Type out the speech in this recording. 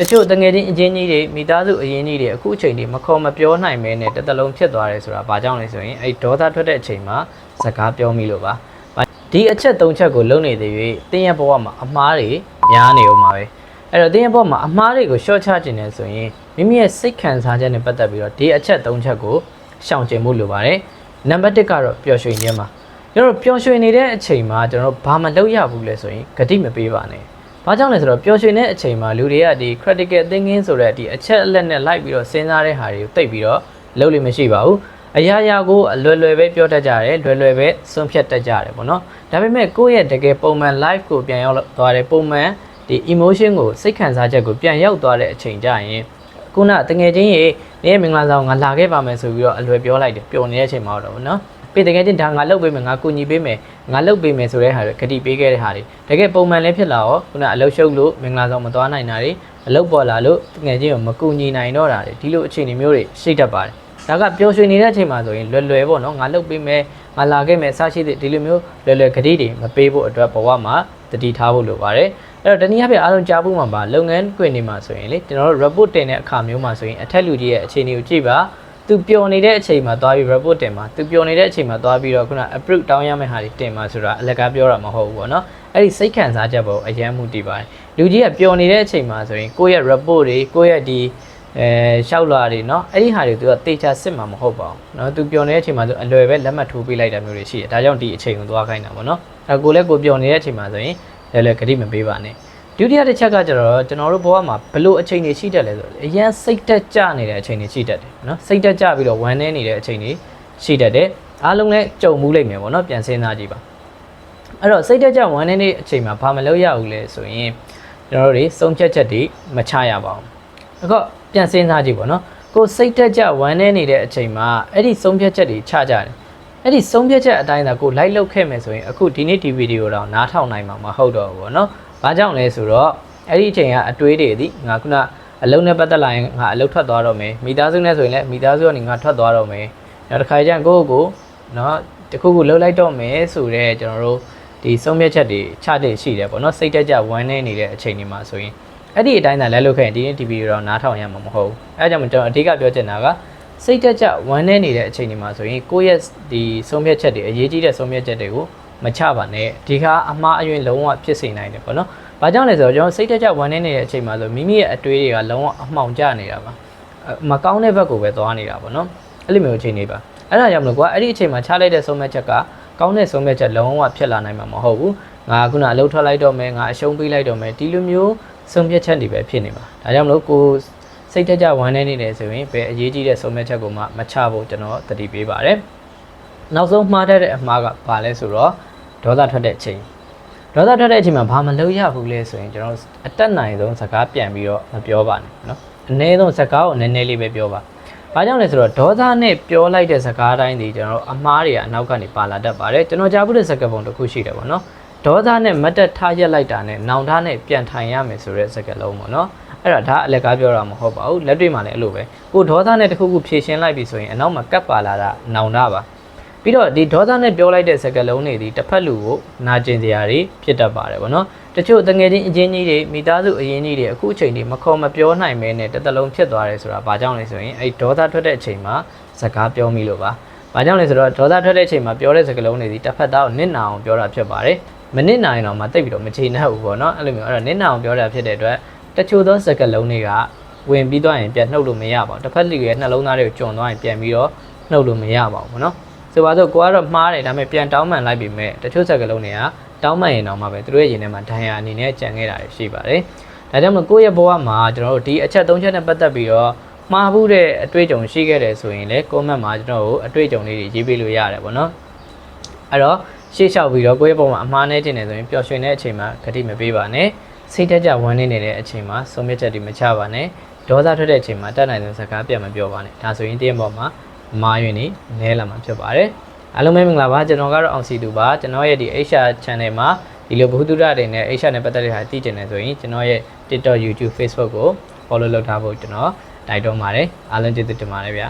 တချို့တငယ်ချင်းအချင်းကြီးတွေမိသားစုအရင်းကြီးတွေအခုအချိန်ဒီမခေါ်မပြောနိုင်မဲနဲ့တစ်သလုံးဖြစ်သွားတယ်ဆိုတာဘာကြောင့်လဲဆိုရင်အဲ့ဒေါသထွက်တဲ့အချိန်မှာစကားပြောမိလို့ပါဒီအချက်၃ချက်ကိုလုံနေသေး၍တင်းရဲ့ဘဝမှာအမားတွေများနေဦးမှာပဲအဲ့တော့တင်းရဲ့ဘဝမှာအမားတွေကိုရှော့ချခြင်းနဲ့ဆိုရင်မိမိရဲ့စိတ်ခံစားချက်နဲ့ပတ်သက်ပြီးတော့ဒီအချက်၃ချက်ကိုရှောင်ကျဉ်မှုလိုပါတယ်နံပါတ်၁ကတော့ပျော်ရွှင်ခြင်းပါကျွန်တော်တို့ပျော်ရွှင်နေတဲ့အချိန်မှာကျွန်တော်တို့ဘာမလုပ်ရဘူးလဲဆိုရင်ဂတိမပေးပါနဲ့ ဘာကြောင့်လဲဆိုတော့ပျော်ရွှင်တဲ့အချိန်မှာလူတွေကဒီ critical thinking ဆိုတဲ့ဒီအချက်အလက်နဲ့လိုက်ပြီးတော့စဉ်းစားတဲ့ဟာတွေကိုသိပ်ပြီးတော့လုပ်လို့မရှိပါဘူးအရာရာကိုအလွယ်လွယ်ပဲပြောတတ်ကြတယ်လွယ်လွယ်ပဲဆုံးဖြတ်တတ်ကြတယ်ပေါ့နော်ဒါပေမဲ့ကိုယ့်ရဲ့တကယ်ပုံမှန် life ကိုပြန်ရောက်သွားတယ်ပုံမှန်ဒီ emotion ကိုစိတ်ခံစားချက်ကိုပြန်ရောက်သွားတဲ့အချိန်ကျရင်ခုနတငယ်ချင်းရေနေမင်္ဂလာဆောင်ငါလာခဲ့ပါမယ်ဆိုပြီးတော့အလွယ်ပြောလိုက်တယ်ပျော်နေတဲ့အချိန်မှာတော့ဗောနော် ပေးတကယ်ချင်းဒါငါလုပ်ပေးမယ်ငါကူညီပေးမယ်ငါလုပ်ပေးမယ်ဆိုတဲ့ဟာတွေဂတိပေးခဲ့တဲ့ဟာတွေတကယ်ပုံမှန်လည်းဖြစ်လာတော့ခုနအလုပ်ရှုပ်လို့မင်္ဂလာဆောင်မသွားနိုင်တာတွေအလုပ်ပေါ်လာလို့တကယ်ချင်းကိုမကူညီနိုင်တော့တာတွေဒီလိုအခြေအနေမျိုးတွေရှိတတ်ပါတယ်ဒါကပျော်ရွှင်နေတဲ့အချိန်မှာဆိုရင်လွယ်လွယ်ပေါ့နော်ငါလုပ်ပေးမယ်ငါလာခဲ့မယ်စရှိတဲ့ဒီလိုမျိုးလွယ်လွယ်ဂတိတွေမပေးဖို့အတွက်ဘဝမှာတတိထားဖို့လိုပါတယ်အဲ့တော့တနည်းအားဖြင့်အားလုံးကြားဖို့မှာပါလုပ်ငန်းခွင်တွေမှာဆိုရင်လေကျွန်တော်တို့ report တင်တဲ့အခါမျိုးမှာဆိုရင်အထက်လူကြီးရဲ့အခြေအနေကိုကြည့်ပါ သူပျော်နေတဲ့အချိန်မှာသွားပြီး report တင်မှာသူပျော်နေတဲ့အချိန်မှာသွားပြီးတော့ခုန approve တောင်းရမယ့်ဟာတွေတင်မှာဆိုတာအလကားပြောတာမဟုတ်ဘူးပေါ့နော်အဲ့ဒီစိတ်ခံစားချက်ပေါ်အရန်မှုတည်ပါတယ်လူကြီးကပျော်နေတဲ့အချိန်မှာဆိုရင်ကိုယ့်ရဲ့ report တွေကိုယ့်ရဲ့ဒီအဲရှောက်လာတွေเนาะအဲ့ဒီဟာတွေသူကတေချာစစ်မှာမဟုတ်ပါဘူးเนาะသူပျော်နေတဲ့အချိန်မှာဆိုအလွယ်ပဲလက်မှတ်ထိုးပေးလိုက်တာမျိုးတွေရှိတယ်ဒါကြောင့်ဒီအချိန်ကိုသွားခိုင်းတာပေါ့နော်အဲကိုလည်းကိုပျော်နေတဲ့အချိန်မှာဆိုရင်လည်းလည်းဂတိမပေးပါနဲ့ ဒုတိယတစ်ချက်ကကျတော့ကျွန်တော်တို့ဘဝမှာဘလို့အချိန်တွေရှိတတ်လဲဆိုတော့အရင်စိတ်တက်ကြနေတဲ့အချိန်တွေရှိတတ်တယ်နော်စိတ်တက်ကြပြီးတော့ဝမ်းနည်းနေတဲ့အချိန်တွေရှိတတ်တယ်အားလုံးလည်းကြုံမှုလိမ့်မယ်ပေါ့နော်ပြန်စဉ်းစားကြည့်ပါအဲ့တော့စိတ်တက်ကြဝမ်းနည်းနေတဲ့အချိန်မှာဘာမလုပ်ရဘူးလဲဆိုရင်ကျွန်တော်တို့တွေစုံဖြတ်ချက်တွေမချရပါဘူးအခုပြန်စဉ်းစားကြည့်ပေါ့နော်ကိုယ်စိတ်တက်ကြဝမ်းနည်းနေတဲ့အချိန်မှာအဲ့ဒီစုံဖြတ်ချက်တွေချကြတယ်အဲ့ဒီစုံဖြတ်ချက်အတိုင်းသာကိုလိုက်လောက်ခဲ့မယ်ဆိုရင်အခုဒီနေ့ဒီဗီဒီယိုတော့နားထောင်နိုင်မှာမဟုတ်တော့ဘူးပေါ့နော် ဘာကြောင့်လဲဆိုတော့အဲ့ဒီအချိန်ကအတွေးတွေဒီငါခုနအလုံးနဲ့ပတ်သက်လာရင်ငါအလုံးထွက်သွားတော့မယ်မိသားစုနဲ့ဆိုရင်လည်းမိသားစုကနေငါထွက်သွားတော့မယ်နောက်တစ်ခါကျရင်ကိုယ့်ကိုယ်နော်တခုခုလှုပ်လိုက်တော့မယ်ဆိုတော့ကျွန်တော်တို့ဒီဆုံးဖြတ်ချက်တွေချတဲ့ရှိတယ်ပေါ့နော်စိတ်တက်ကြဝမ်းနေနေတဲ့အချိန်တွေမှာဆိုရင်အဲ့ဒီအတိုင်းသာလဲလို့ခဲ့ရင်ဒီနေ့ဒီဗီဒီယိုတော့နားထောင်ရမှာမဟုတ်ဘူးအဲဒါကြောင့်ကျွန်တော်အဓိကပြောချင်တာကစိတ်တက်ကြဝမ်းနေနေတဲ့အချိန်တွေမှာဆိုရင်ကိုယ့်ရဲ့ဒီဆုံးဖြတ်ချက်တွေအရေးကြီးတဲ့ဆုံးဖြတ်ချက်တွေကို မချပါနဲ့ဒီကအမှားအယွင်းလုံးဝဖြစ်စေနိုင်တယ်ပေါ့နော်။ဘာကြောင့်လဲဆိုတော့ကျွန်တော်စိတ်တက်ကြဝမ်းနေနေတဲ့အချိန်မှာဆိုမိမိရဲ့အတွေးတွေကလုံးဝအမှောင်ကျနေတာပါ။မကောင်းတဲ့ဘက်ကိုပဲသွားနေတာပေါ့နော်။အဲ့လိုမျိုးအခြေအနေပါ။အဲ့ဒါကြောင့်မလို့ကွာအဲ့ဒီအချိန်မှာချလိုက်တဲ့ဆုံးဖြတ်ချက်ကကောင်းတဲ့ဆုံးဖြတ်ချက်လုံးဝဖြစ်လာနိုင်မှာမဟုတ်ဘူး။ငါခုနအလုပ်ထွက်လိုက်တော့မယ်ငါအရှုံးပေးလိုက်တော့မယ်ဒီလိုမျိုးဆုံးဖြတ်ချက်တွေပဲဖြစ်နေပါ။ဒါကြောင့်မလို့ကိုစိတ်တက်ကြဝမ်းနေနေတယ်ဆိုရင်ဘယ်အရေးကြီးတဲ့ဆုံးဖြတ်ချက်ကိုမှမချဖို့ကျွန်တော်တတိပေးပါတယ်။ နောက်ဆုံးမှားတတ်တဲ့အမှားကဘာလဲဆိုတော့ဒေါသထွက်တဲ့အချိန်ဒေါသထွက်တဲ့အချိန်မှာဘာမလုပ်ရဘူးလဲဆိုရင်ကျွန်တော်အတက်နိုင်ဆုံးစကားပြန်ပြီးတော့မပြောပါနဲ့နော်အနည်းဆုံးစကားကိုနည်းနည်းလေးပဲပြောပါဘာကြောင့်လဲဆိုတော့ဒေါသနဲ့ပြောလိုက်တဲ့စကားတိုင်းဒီကျွန်တော်အမှားတွေကအနောက်ကနေပါလာတတ်ပါတယ်ကျွန်တော်ကြားဘူးတဲ့စကားပုံတစ်ခုရှိတယ်ပေါ့နော်ဒေါသနဲ့မတ်တက်ထားရက်လိုက်တာနဲ့နောင်တနဲ့ပြန်ထိုင်ရမယ်ဆိုတဲ့စကားလုံးပေါ့နော်အဲ့ဒါဒါအလက်ကားပြောတာမဟုတ်ပါဘူးလက်တွေ့မှာလည်းအဲ့လိုပဲကိုဒေါသနဲ့တစ်ခုခုဖြည့်ရှင်းလိုက်ပြီဆိုရင်အနောက်မှာကပ်ပါလာတာနောင်တပါ ပြီးတော့ဒီဒေါသနဲ့ပြောလိုက်တဲ့စကားလုံးတွေဒီတစ်ဖက်လူကိုနာကျင်စရာတွေဖြစ်တတ်ပါတယ်ဗောနော်တချို့တငယ်ချင်းအချင်းကြီးတွေမိသားစုအရင်ကြီးတွေအခုအချိန်ဒီမခေါ်မပြောနိုင်မဲနဲ့တစ်သလုံးဖြစ်သွားတယ်ဆိုတာဘာကြောင့်လဲဆိုရင်အဲ့ဒေါသထွက်တဲ့အချိန်မှာစကားပြောမိလို့ပါဘာကြောင့်လဲဆိုတော့ဒေါသထွက်တဲ့အချိန်မှာပြောတဲ့စကားလုံးတွေဒီတစ်ဖက်သားကိုနစ်နာအောင်ပြောတာဖြစ်ပါတယ်မနစ်နာရင်တော့မတိတ်ပြီးတော့မချိန်နဲ့ဘူးပေါ့နော်အဲ့လိုမျိုးအဲ့တော့နစ်နာအောင်ပြောတာဖြစ်တဲ့အတွက်တချို့သောစကားလုံးတွေကဝင်ပြီးသွားရင်ပြန်နှုတ်လို့မရပါဘူးတစ်ဖက်လူရဲ့နှလုံးသားတွေကိုကျွံသွားရင်ပြန်ပြီးတော့နှုတ်လို့မရပါဘူးပေါ့နော် ဆိုပါတော့ကိုကတော့မှားတယ်ဒါပေမဲ့ပြန်တောင်းပန်လိုက်ပြီမဲ့တချို့စကားလုံးတွေကတောင်းပန်ရင်တော့မှပဲသူတို့ရဲ့ရင်ထဲမှာဒဏ်ရာအနေနဲ့ကြံခဲ့တာရှိပါတယ်ဒါကြောင့်မလို့ကိုယ့်ရဲ့ဘဝမှာကျွန်တော်တို့ဒီအချက်၃ချက်နဲ့ပတ်သက်ပြီးတော့မှားဘူးတဲ့အတွေ့အကြုံရှိခဲ့တယ်ဆိုရင်လည်း comment မှာကျွန်တော်တို့အတွေ့အကြုံလေးတွေရေးပေးလို့ရတယ်ပေါ့နော်အဲ့တော့ရှေ့လျှောက်ပြီးတော့ကိုယ့်ရဲ့ဘဝမှာအမှားနဲ့တင်နေဆိုရင်ပျော်ရွှင်တဲ့အချိန်မှာဂတိမပေးပါနဲ့စိတ်တက်ကြဝမ်းနေနေတဲ့အချိန်မှာဆုံးဖြတ်ချက်တွေမချပါနဲ့ဒေါသထွက်တဲ့အချိန်မှာတတ်နိုင်တဲ့စကားပြတ်မပြောပါနဲ့ဒါဆိုရင်တင်းပေါ်မှာ မာယွင်နေနဲလာမှာဖြစ်ပါတယ်အားလုံးပဲမင်္ဂလာပါကျွန်တော်ကတော့အောင်စီတူပါကျွန်တော်ရဲ့ဒီ Asia channel မှာဒီလိုဘုသူဒ္ဓတွေနဲ့ Asia နဲ့ပတ်သက်တဲ့ဟာသိကျင်နေဆိုရင်ကျွန်တော်ရဲ့ TikTok YouTube Facebook ကို follow လုပ်ထားဖို့ကျွန်တော်တိုက်တွန်းပါတယ်အားလုံးကျေးဇူးတင်ပါတယ်ဗျာ